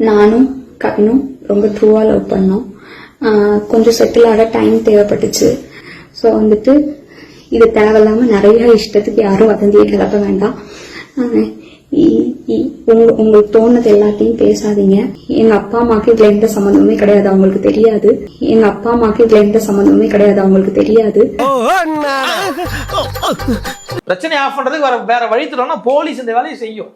நானும் கவினும் ரொம்ப ட்ரூவா லவ் பண்ணோம். கொஞ்சம் செட்டில் ஆக டைம் தேவைப்பட்டுச்சு. ஸோ வந்துட்டு இது தேவையில்லாம நிறைய இஷ்டத்துக்கு யாரும் வதந்தியை கிளப்ப வேண்டாம். ஆஹ் இ- இ- உங்க- உங்களுக்கு தோணுது எல்லாத்தையும் பேசாதீங்க. எங்க அப்பா அம்மாக்கு இதுல எந்த சம்மந்தமுமே கிடையாது அவங்களுக்கு தெரியாது. எங்க அப்பா அம்மாக்கு இதுல எந்த சம்மந்தமுமே கிடையாது அவங்களுக்கு தெரியாது. பிரச்சனை ஆஃப் பண்றதுக்கு வேற வேற வழி தரோம்னா போலீஸ் இந்த வேலையை செய்யும்.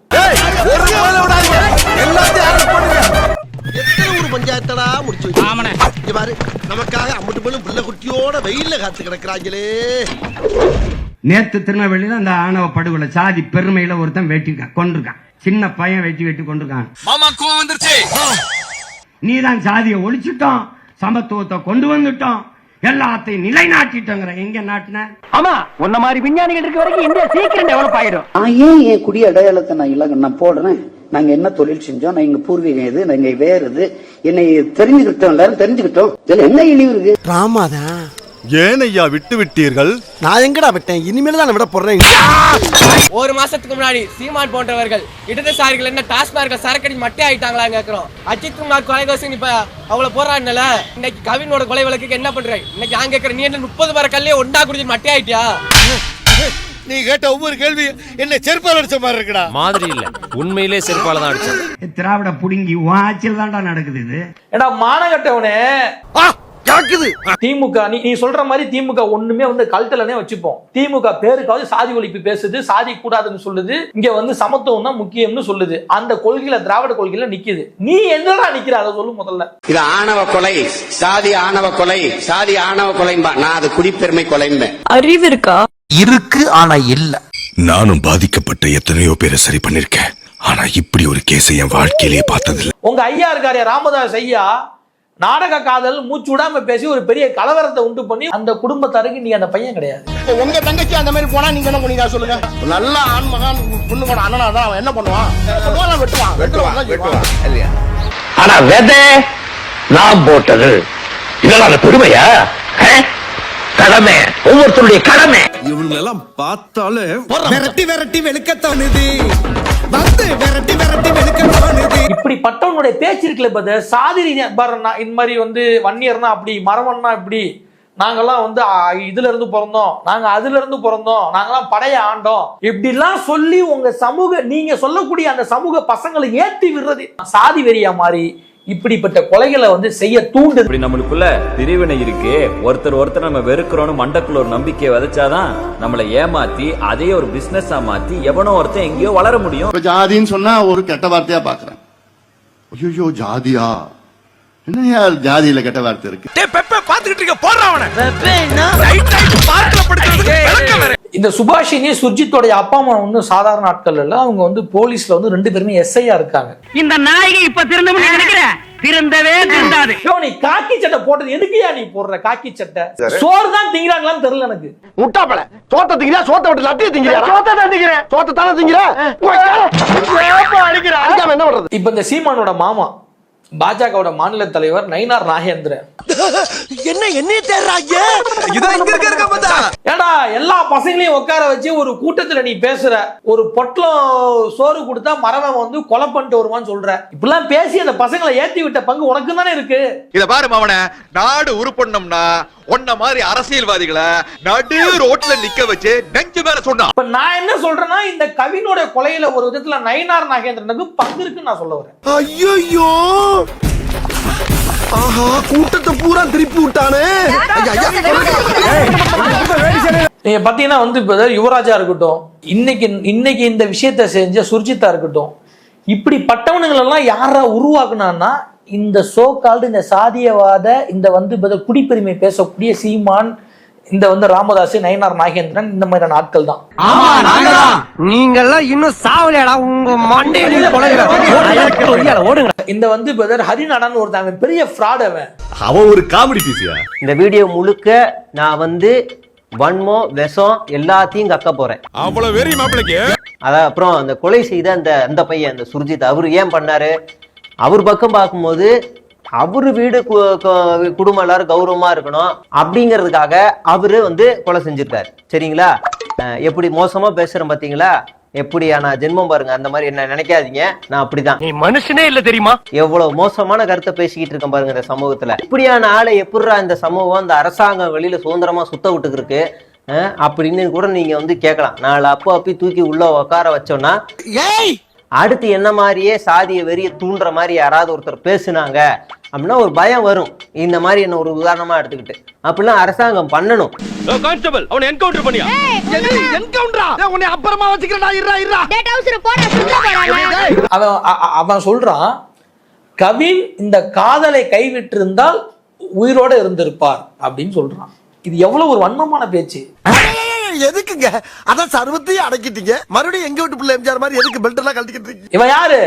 பாரு. நமக்காக அம்மட்டு போலும் புள்ள குட்டியோட வெயில்ல காத்து கிடக்குறாங்களே. நேத்து திருநெல்வேலியில அந்த ஆணவ படுகொலை சாதி பெருமையில ஒருத்தன் வெட்டிருக்கான் கொண்டிருக்கான் சின்ன பையன் வெட்டி வெட்டி கொண்டிருக்கான் மாமா கோவம் வந்துருச்சு. நீ தான் சாதியை ஒழிச்சிட்டோம் சமத்துவத்தை கொண்டு வந்துட்டோம் எல்லாத்தையும் நிலைநாட்டிட்டோங்கிற. எங்க நாட்டின? ஆமா உன்ன மாதிரி விஞ்ஞானிகள் இருக்க வரைக்கும் இந்தியா சீக்கிரம் டெவலப் ஆயிடும். நான் ஏன் என் குடி அடையாளத்தை நான் இல்ல நான் போடுறேன்? நாங்க என்ன தொழில் செஞ்சோம் நான் எங்க பூர்வீகம் இது நாங்க வேற இது என்னை தெரிஞ்சுக்கிட்டோம் எல்லாரும் தெரிஞ்சுக்கிட்டோம். இதுல என்ன இழிவு இருக்கு? ராமாதான் ஏன் ஐயா விட்டு விட்டீர்கள்? நான் எங்கடா விட்டேன்? இனிமேல் தான் விட போடுறேன் ஒரு மாசத்துக்கு முன்னாடி சீமான் போன்றவர்கள் இடதுசாரிகள் என்ன டாஸ்மார்க்க சரக்கடி மட்டே ஆயிட்டாங்களா கேக்குறோம். அஜித் குமார் கொலைகோசம் இப்ப அவங்கள போறான்ல இன்னைக்கு கவினோட கொலை வழக்குக்கு என்ன பண்ற? இன்னைக்கு நான் கேக்குறேன் நீ என்ன முப்பது மர கல்லே ஒண்டா குடிச்சு மட்டே ஆயிட்டியா? நீ கேட்ட ஒவ்வொரு கேள்வி என்ன செருப்பால் அடிச்ச மாதிரி இருக்குடா. மாதிரி இல்ல. உண்மையிலே செருப்பால தான் அடிச்சேன். திராவிட புடுங்கி ஆட்சியில் தான்டா நடக்குது இது. ஏடா மானகட்டவனே கேக்குது. திமுக நீ நீ சொல்ற மாதிரி திமுக ஒண்ணுமே வந்து கழுத்துலனே வச்சுப்போம். திமுக பேருக்காவது சாதி ஒழிப்பு பேசுது சாதி கூடாதுன்னு சொல்லுது. இங்க வந்து சமத்துவம் தான் முக்கியம்னு சொல்லுது. அந்த கொள்கையில திராவிட கொள்கையில நிக்குது. நீ என்னடா நிக்கிற? அதை சொல்லு முதல்ல. இது ஆணவ கொலை சாதி ஆணவ கொலை சாதி ஆணவ கொலைம்பா. நான் அது குடிப்பெருமை கொலைம்பேன். அறிவு இருக்கா? இருக்கு ஆனா இல்ல. நானும் பாதிக்கப்பட்ட எத்தனையோ பேரை சரி பண்ணிருக்கேன். ஆனா இப்படி ஒரு கேஸை என் வாழ்க்கையிலேயே பார்த்ததில்ல. உங்க ஐயா இருக்காரு ராமதாஸ் ஐயா. நாடக காதல் மூச்சு விடாம பேசி ஒரு பெரிய கலவரத்தை உண்டு பண்ணி அந்த குடும்பத்தாருக்கு நீ அந்த பையன் கிடையாது. உங்க தங்கச்சி அந்த மாதிரி போனா நீங்க என்ன பண்ணுவீங்க சொல்லுங்க? நல்ல ஆண் மகான் பொண்ணு கூட அண்ணனா தான் அவன் என்ன பண்ணுவான்? வெட்டுவான். வெட்டுவான் வெட்டுவான் ஆனா வெதை நான் போட்டது. இதனால பெருமையா? கடமை. ஒவ்வொருத்தருடைய கடமை. இவங்களெல்லாம் பார்த்தாலே விரட்டி விரட்டி வெளுக்க தோணுது வந்து விரட்டி விரட்டி வெளுக்க தோணுது இப்படிப்பட்டவனுடைய பேச்சு இருக்குல்ல பத சாதி ரீதியா பாரு நான் இந்த மாதிரி வந்து வன்னியர்னா அப்படி மரவன்னா இப்படி. நாங்கெல்லாம் வந்து இதுல இருந்து பிறந்தோம். நாங்க அதுல இருந்து பிறந்தோம். நாங்கெல்லாம் படைய ஆண்டோம். இப்படிலாம் சொல்லி உங்க சமூக நீங்க சொல்லக்கூடிய அந்த சமூக பசங்களை ஏத்தி விடுறது. சாதி வெறியா மாறி இப்படிப்பட்ட கொலைகளை வந்து செய்ய தூண்டுது இப்படி நம்மளுக்குள்ள பிரிவினை இருக்கு. ஒருத்தர் ஒருத்தர் நம்ம வெறுக்கிறோம்னு மண்டக்குள்ள ஒரு நம்பிக்கையை விதைச்சாதான் நம்மளை ஏமாத்தி அதே ஒரு பிசினஸா மாத்தி எவனோ ஒருத்தன் எங்கேயோ வளர முடியும். இப்ப ஜாதின்னு சொன்னா ஒரு கெட்ட வார்த்தையா பாக்குறேன். ஐயோ ஜாதியா? என்ன ஜாதியில கெட்ட வார்த்தை இருக்கு? இந்த சுபாஷினி சுர்ஜித்தோடைய அப்பா அம்மா ஒன்றும் சாதாரண ஆட்கள் இல்ல. அவங்க வந்து போலீஸ்ல வந்து ரெண்டு பேருமே எஸ்ஐயா இருக்காங்க. இந்த நாயகி இப்ப திருந்தும் நினைக்கிறேன் திருந்தவே திருந்தாது. நீ காக்கி சட்டை போட்டது எதுக்குயா நீ போடுற காக்கி சட்டை? சோறு தான் திங்கிறாங்களான்னு தெரியல எனக்கு. முட்டாப்பல சோத்த திங்கிறியா? சோத்த விட்டு லட்டிய திங்கிறியா? சோத்த தான் திங்கிறேன். சோத்த தானே திங்கிற? அடிக்காம என்ன பண்றது? இப்ப இந்த சீமானோட மாமா பாஜகவோட மாநில தலைவர் நயினார் நாகேந்திரன். என்ன என்னைய தேடுறாங்க? ஏடா எல்லா பசங்களையும் உட்கார வச்சு ஒரு கூட்டத்துல நீ பேசுற. ஒரு பொட்டலம் சோறு கொடுத்தா மரவன் வந்து கொலை பண்ணிட்டு வருவான்னு சொல்ற. இப்படிலாம் பேசி அந்த பசங்களை ஏத்தி விட்ட பங்கு உனக்கு தானே இருக்கு. இத பாரு மவன நாடு உருப்படணும்னா உன்ன மாதிரி அரசியல்வாதிகளை நடு ரோட்ல நிக்க வச்சு நெஞ்சு மேல சொன்னா. இப்ப நான் என்ன சொல்றேன்னா இந்த கவினோட கொலையில ஒரு விதத்துல நயினார் நாகேந்திரனுக்கு பங்கு இருக்குன்னு நான் சொல்ல வரேன். ஐயோ ஆஹா கூட்டத்தை பூரா திருப்பி விட்டானே. நீங்க பாத்தீங்கன்னா வந்து இப்ப யுவராஜா இருக்கட்டும் இன்னைக்கு இன்னைக்கு இந்த விஷயத்த செஞ்ச சுர்ஜித்தா இருக்கட்டும் இப்படி பட்டவனுங்களெல்லாம் யாரா உருவாக்குனான்னா இந்த சோ கால்டு இந்த சாதியவாத இந்த வந்து குடிப்பெருமை பேசக்கூடிய சீமான் இந்த வந்து ராமதாஸ் நயனார் நாகேந்திரன் இந்த மாதிரியான ஆட்கள் தான். நீங்க எல்லாம் இன்னும் சாவலையாடா உங்க மண்டையில ஓடுங்க. இந்த வந்து இப்ப ஹரிநாடான்னு ஒருத்தன் அவன் பெரிய ஃப்ராட் அவன். அவன் ஒரு காமெடி பீசியா இந்த வீடியோ முழுக்க நான் வந்து வன்மம் விஷம் எல்லாத்தையும் கக்க போறேன். அவ்வளவு வெறி மாப்பிளைக்கு? அதான் அப்புறம் அந்த கொலை செய்த அந்த அந்த பையன் அந்த சுர்ஜித் அவர் ஏன் பண்ணாரு? அவர் பக்கம் பார்க்கும்போது அவரு வீடு குடும்பம் எல்லாரும் கௌரவமா இருக்கணும் அப்படிங்கிறதுக்காக அவரு வந்து கொலை செஞ்சிருக்காரு. சரிங்களா? எப்படி மோசமா பேசுறேன் பாத்தீங்களா? எப்படியா நான் ஜென்மம் பாருங்க அந்த மாதிரி என்ன நினைக்காதீங்க. நான் அப்படிதான். நீ மனுஷனே இல்ல தெரியுமா? எவ்வளவு மோசமான கருத்தை பேசிக்கிட்டு இருக்கேன் பாருங்க இந்த சமூகத்துல. இப்படியான ஆளை எப்படிடா இந்த சமூகம் இந்த அரசாங்கம் வெளியில சுதந்திரமா சுத்த விட்டுக்கு இருக்கு அஹ், அப்படின்னு கூட நீங்க வந்து கேட்கலாம். நாலு அப்போ அப்பி தூக்கி உள்ள உட்கார வச்சோம்னா அடுத்து என்ன மாதிரியே சாதிய வெறிய தூண்டுற மாதிரி யாராவது ஒருத்தர் பேசுனாங்க அப்படின்னா ஒரு பயம் வரும். இந்த மாதிரி என்ன ஒரு உதாரணமா எடுத்துக்கிட்டு. அப்படிலாம் அரசாங்கம் பண்ணணும். கான்ஸ்டபிள் அவனை என்கவுண்டர் பண்ணியா? என்கவுண்டரா உன்னை அப்புறமா வச்சுக்கிறடா இருடா இருடா அவன் அ- அ- அவன் சொல்றான் கவின் இந்த காதலை கைவிட்டிருந்தால் உயிரோட இருந்திருப்பார் அப்படின்னு சொல்றான். இது எவ்வளவு ஒரு வன்மமான பேச்சு. எதுக்குங்க? அதான் சர்வத்தையும் அடக்கிட்டீங்க. மறுபடியும் எங்க வீட்டு பிள்ளை எம்ஜிஆர் மாதிரி எதுக்கு பெல்ட் எல்லாம் கழட்டிக்கிட்டு இருக்கீங்க? இவன் யாரு?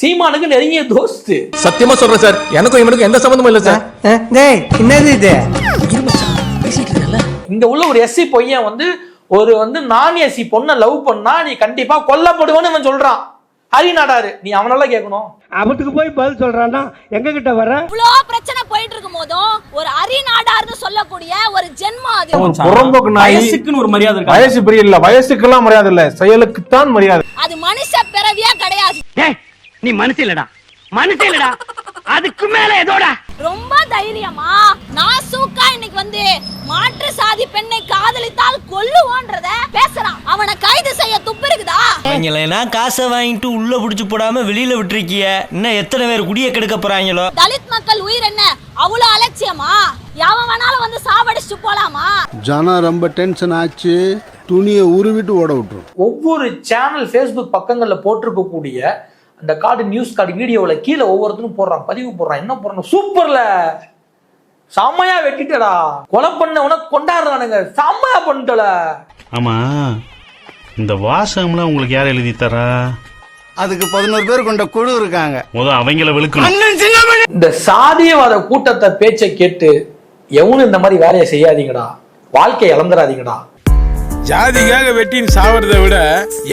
சீமானுக்கு நெருங்கிய தோஸ்து. சத்தியமா சொல்றேன் சார். எனக்கும் இவனுக்கும் எந்த சம்பந்தமும் இல்ல சார். என்னது இது? இங்க உள்ள ஒரு எஸ்சி பையன் வந்து ஒரு வந்து நான் எஸ்சி பொண்ணை லவ் பண்ணா நீ கண்டிப்பா கொல்லப்படுவேன்னு இவன் சொல்றான். ஹரி நாடாரு நீ அவனெல்லாம் கேட்கணும் அவத்துக்கு போய் பதில் சொல்றான்னா எங்க கிட்ட வர? இவ்வளோ பிரச்சனை போயிட்டு இருக்கும் போதும் ஒரு அரிநாடார்னு சொல்லக்கூடிய ஒரு ஜென்மம் அது. புறம்போக்கு வயசுக்குன்னு ஒரு மரியாதை இருக்கு வயசு பெரிய இல்ல வயசுக்கெல்லாம் மரியாதை இல்ல செயலுக்குத்தான் மரியாதை. அது மனுஷ பிறவியா கிடையாது. நீ மனுஷன் இல்லடா. மனுஷன் இல்லடா. அதுக்கு மேல ஏதோடா ரொம்ப தைரியமா நான் சூக்கா இன்னைக்கு வந்து மாற்று சாதி பெண்ணை காதலித்தால் கொல்லுவோன்றத பேசுறான். அவனை கைது செய்ய துப்பு இருக்குதா? அவங்களா காசை வாங்கிட்டு உள்ள புடிச்சு போடாம வெளியில விட்டுருக்கிய? இன்னும் எத்தனை பேர் குடிய கெடுக்க போறாங்களோ? தலித் மக்கள் உயிர் என்ன? அவ்வளவு அலட்சியமா? எவன் வேணாலும் வந்து சாவடிச்சுட்டு போலாமா? ஜனம் ரொம்ப டென்ஷன் ஆச்சு. துணியை உருவிட்டு ஓட விட்டுரும். ஒவ்வொரு சேனல் ஃபேஸ்புக் பக்கங்கள்ல போட்டிருக்கக்கூடிய அந்த கார்டு நியூஸ் கார்டு வீடியோவில் கீழே ஒவ்வொருத்தரும் போடுறான் பதிவு போடுறான் என்ன போடுறான் சூப்பர்ல செம்மையா வெட்டிட்டடா. கொலை பண்ணவன கொண்டாடுறானுங்க. செம்மையா பண்ணிட்டல. ஆமா. இந்த வாசகம்லாம் உங்களுக்கு யார் எழுதி தரா? அதுக்கு பதினோரு பேர் கொண்ட குழு இருக்காங்க. முத அவங்கள விழுக்கணும் இந்த சாதியவாத கூட்டத்தை பேச்சை கேட்டு எவனும் இந்த மாதிரி வேலையை செய்யாதீங்கடா. வாழ்க்கையை இழந்துடாதீங்கடா ஜாதிக்காக வெட்டின்னு சாவறதை விட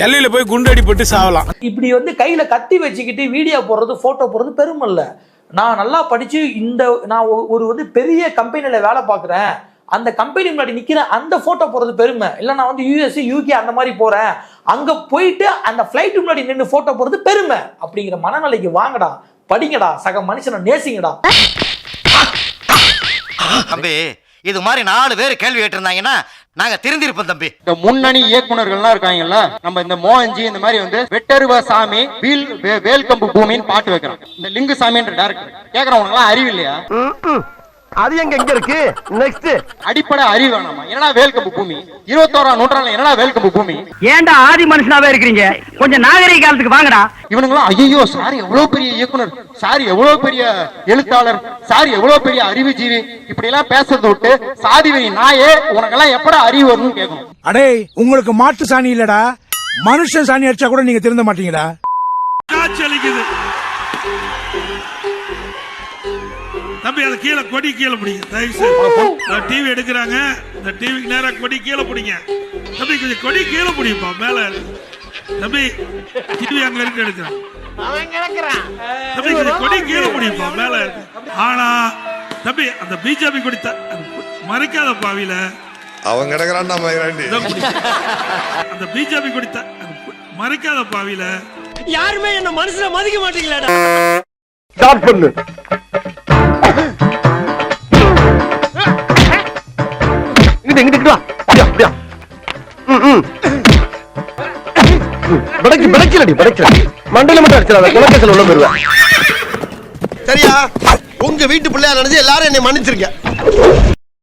எல்லையில போய் குண்டடிப்பட்டு சாவலாம். இப்படி வந்து கையில கத்தி வச்சுக்கிட்டு வீடியோ போடுறது போட்டோ போடுறது பெருமை இல்ல நான் நல்லா படிச்சு இந்த நான் ஒரு வந்து பெரிய கம்பெனில வேலை பார்க்குறேன். அந்த கம்பெனி முன்னாடி நிக்கிறேன் அந்த போட்டோ போடுறது பெருமை. இல்ல நான் வந்து யூஎஸ் யூகே அந்த மாதிரி போறேன். அங்க போயிட்டு அந்த ஃபிளைட் முன்னாடி நின்று போட்டோ போடுறது பெருமை. அப்படிங்கிற மனநிலைக்கு வாங்கடா. படிங்கடா. சக மனுஷனை நேசிங்கடா. தம்பி இது மாதிரி நாலு பேர் கேள்வி கேட்டிருந்தாங்கன்னா நாங்க திருந்திருப்போம் தம்பி. இந்த முன்னணி இயக்குனர்கள்லாம் இருக்காங்கல்ல நம்ம இந்த மோகன்ஜி இந்த மாதிரி வந்து வெட்டருவ சாமி வீல் வே- வேல்கம்பு பூமின்னு பாட்டு வைக்கிறோம் இந்த லிங்கு சாமின்ற டேரக்டர் கேக்குறவங்க எல்லாம் அறிவு இல்லையா அது எங்க எங்க இருக்கு? நெக்ஸ்ட் அடிப்படை அறிவு வேணாமா? என்னடா வேல்கம்பு பூமி? இருபத்தோராம் நூற்றாண்டுல என்னடா வேல்கம்பு பூமி? ஏன்டா ஆதி மனுஷனாவே இருக்கிறீங்க? கொஞ்சம் நாகரிக காலத்துக்கு வாங்கடா. இவனுங்களாம் ஐயோ சார் எவ்வளவு பெரிய இயக்குனர்? சார் எவ்வளவு பெரிய எழுத்தாளர்? சார் எவ்வளவு பெரிய அறிவுஜீவி? இப்படி எல்லாம் பேசுறதை விட்டு சாதி வெறி நாயே உனக்கெல்லாம் எப்படா அறிவு வரும்னு கேட்கணும் அடே உங்களுக்கு மாட்டு சாணி இல்லடா. மனுஷன் சாணி அடிச்சா கூட நீங்க திருந்த மாட்டீங்கடா. தம்பி அதை கீழே கொடி கீழே பிடிங்க. தயவு செய்து டிவி எடுக்கிறாங்க. இந்த டிவிக்கு நேரா கொடி கீழே பிடிங்க. தம்பி கொஞ்சம் கொடி கீழே பிடிப்பா. மேல. தம்பி டிவி அங்க இருக்கு எடுக்கிறேன். தம்பி கொஞ்சம் கொடி கீழே பிடிப்பா. மேல. இருக்கு ஆனா தம்பி அந்த பிஜேபி கொடி மறைக்காத பாவியில. அவன் கிடக்குறான். அந்த பிஜேபி கொடி மறைக்காத பாவியில. யாருமே என்ன மனுஷனை மதிக்க மாட்டீங்களாடா. ஸ்டார்ட் பண்ணு. மண்டல மட்டும் குலக்கேசல் உள்ள போயிருவேன். சரியா? உங்க வீட்டு பிள்ளையா நினைச்சு எல்லாரும் என்னை மன்னிச்சிருக்க